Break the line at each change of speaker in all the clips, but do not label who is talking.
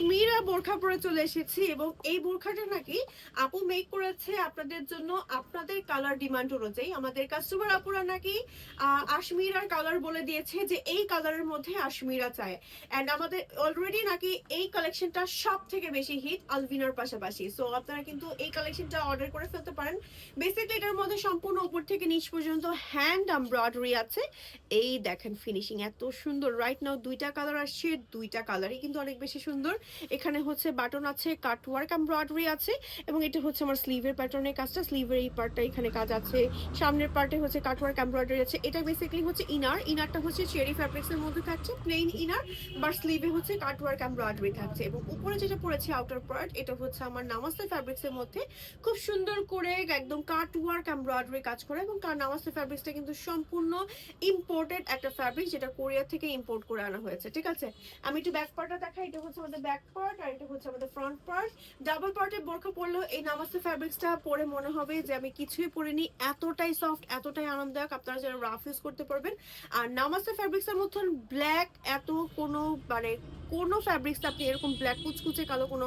মীরা বোরখা পরে চলে এসেছি এবং এই বোরখাটা নাকি আপু মেক করেছে আপনাদের জন্য, আপনাদের কালার ডিমান্ড অনুযায়ী। আমাদের কাস্টমার আপুরা নাকি আশমিরার কালার বলে দিয়েছে যে এই কালারের মধ্যে আশমিরা চায়। অ্যান্ড আমাদের অলরেডি নাকি এই কালেকশনটা সব থেকে বেশি হিট আলভিনার পাশাপাশি। সো আপনারা কিন্তু এই কালেকশনটা অর্ডার করে ফেলতে পারেন। বেসিকলি এটার মধ্যে সম্পূর্ণ উপর থেকে নিচ পর্যন্ত হ্যান্ড এমব্রয়ডারি আছে। এই দেখেন ফিনিশিং এত সুন্দর। রাইট নাও দুইটা কালার আসছে, দুইটা কালারই কিন্তু অনেক বেশি সুন্দর। এখানে হচ্ছে বাটন আছে, কাটওয়ার্ক এমব্রয়ডারি আছে, এবং এটা হচ্ছে আমার স্লিভের প্যাটার্নের কাজটা। স্লিভের এই পার্টটা এখানে কাজ আছে। সামনের পার্টে হচ্ছে কাটওয়ার্ক এমব্রয়ডারি আছে। এটা বেসিক্যালি হচ্ছে ইনার ইনারটা হচ্ছে চেরি ফ্যাব্রিক্সের মধ্যে থাকছে প্লেন ইনার বা স্লিভে হচ্ছে কাটওয়ার্ক এমব্রয়ডারি থাকছে। এবং উপরে যেটা পড়েছে আউটার পার্ট এটা হচ্ছে আমার নামাস্তে ফ্যাব্রিক্সের মধ্যে। খুব সুন্দর করে একদম কাটওয়ার্ক এমব্রয়ডারি কাজ করে, এবং নামাস্তে ফ্যাব্রিক্সটা কিন্তু সম্পূর্ণ ইম্পোর্টেড একটা ফ্যাব্রিক যেটা কোরিয়া থেকে ইম্পোর্ট করে আনা হয়েছে। ঠিক আছে? আমি একটু ব্যাক পার্টটা দেখাই, এটা হচ্ছে আমাদের ব্যাক পার্ট আর এটা হচ্ছে আমাদের ফ্রন্ট পার্ট ডাবল পার্টে বোরখা পরলেও এই নামাস্তে ফ্যাব্রিক্সটা পরে মনে হবে যে আমি কিছুই পরিনি, এতটাই সফট এতটাই আরামদায়ক। আপনারা যারা রাফ ইউজ করতে পারবেন। আর নামাস্তে ফ্যাব্রিক্সের মতন ব্ল্যাক এত কোনো মানে কোনো ফ্যাব্রিক্স আপনি এরকম ব্ল্যাক কুচকুচে কালো কোনো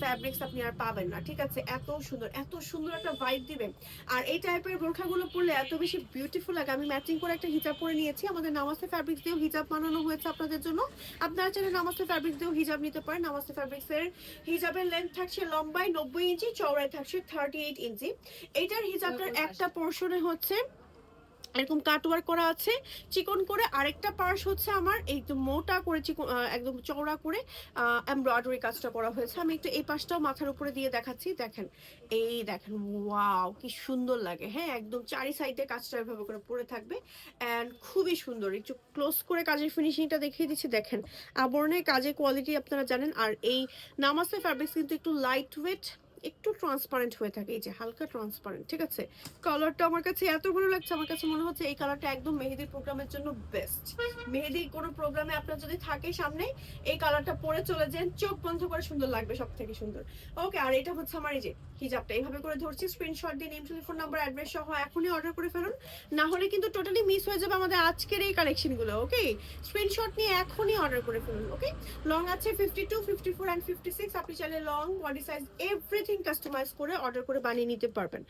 ফ্যাব্রিক্স আপনি আর পাবেন না, ঠিক আছে? এত সুন্দর এত সুন্দর একটা ভাইব দিবে আর এই টাইপের বোরখাগুলো পরলে এত বেশি বিউটিফুল লাগে। আমি ম্যাচিং করে একটা হিজাব পরে নিয়েছি। আমাদের নামাস্তে ফ্যাব্রিক্স দিয়েও হিজাব বানানো হয়েছে আপনাদের জন্য। আপনারা চাইলে নামাস্তে ফ্যাব্রিক্স দিয়েও হিজাব নিতে পারেন নামাস্তে ফ্যাব্রিক্সের হিজাবের লেন্থ থাকছে লম্বায় নব্বই ইঞ্চি চওড়ায় থাকছে থার্টি এইট ইঞ্চি এইটার হিজাবটার একটা পোর্শনে হচ্ছে এরকম কাটওয়ার্ক করা আছে। চিকন করে আরেকটা পার্স হচ্ছে আমার একদম মোটা করে চিকন একদম চওড়া করে এমব্রয়ডারি কাজটা করা হয়েছে। আমি একটু এই পাশটাও মাথার উপরে দিয়ে দেখাচ্ছি। দেখেন, এই দেখেন, ওয়াও, কি সুন্দর লাগে। হ্যাঁ একদম চারি সাইডে কাজটা এভাবে করে পরে থাকবে। অ্যান্ড খুবই সুন্দর। একটু ক্লোজ করে কাজের ফিনিশিংটা দেখিয়ে দিচ্ছি। দেখেন, আবরণের কাজের কোয়ালিটি আপনারা জানেন। আর এই নামাজে ফ্যাব্রিক্স কিন্তু একটু লাইট ওয়েট একটু ট্রান্সপারেন্ট হয়ে থাকে, এই যে হালকা ট্রান্সপারেন্ট ঠিক আছে? কালারটা আমার কাছে এত ভালো লাগছে, আমার কাছে মনে হচ্ছে এই কালারটা একদম মেহেদির প্রোগ্রামের জন্য বেস্ট মেহেদি কোনো প্রোগ্রামে আপনার যদি থাকে সামনে, এই কালারটা পরে চলে যান, চোখ বন্ধ করে সুন্দর লাগবে সব থেকে সুন্দর। ওকে আর এটা হচ্ছে আমার এই যে হিজাবটা, এইভাবে করে ধরছি স্ক্রিনশট দিয়ে নেম টেলিফোন নাম্বার অ্যাড্রেস সহ এখনই অর্ডার করে ফেলুন। না হলে কিন্তু টোটালি মিস হয়ে যাবে আমাদের আজকের এই কালেকশনগুলো ওকে স্ক্রিনশট নিয়ে এখনই অর্ডার করে ফেলুন ওকে লং আছে fifty two fifty four and fifty six আপনি চাইলে long body size everything customise করে অর্ডার করে বানিয়ে নিতে পারবেন।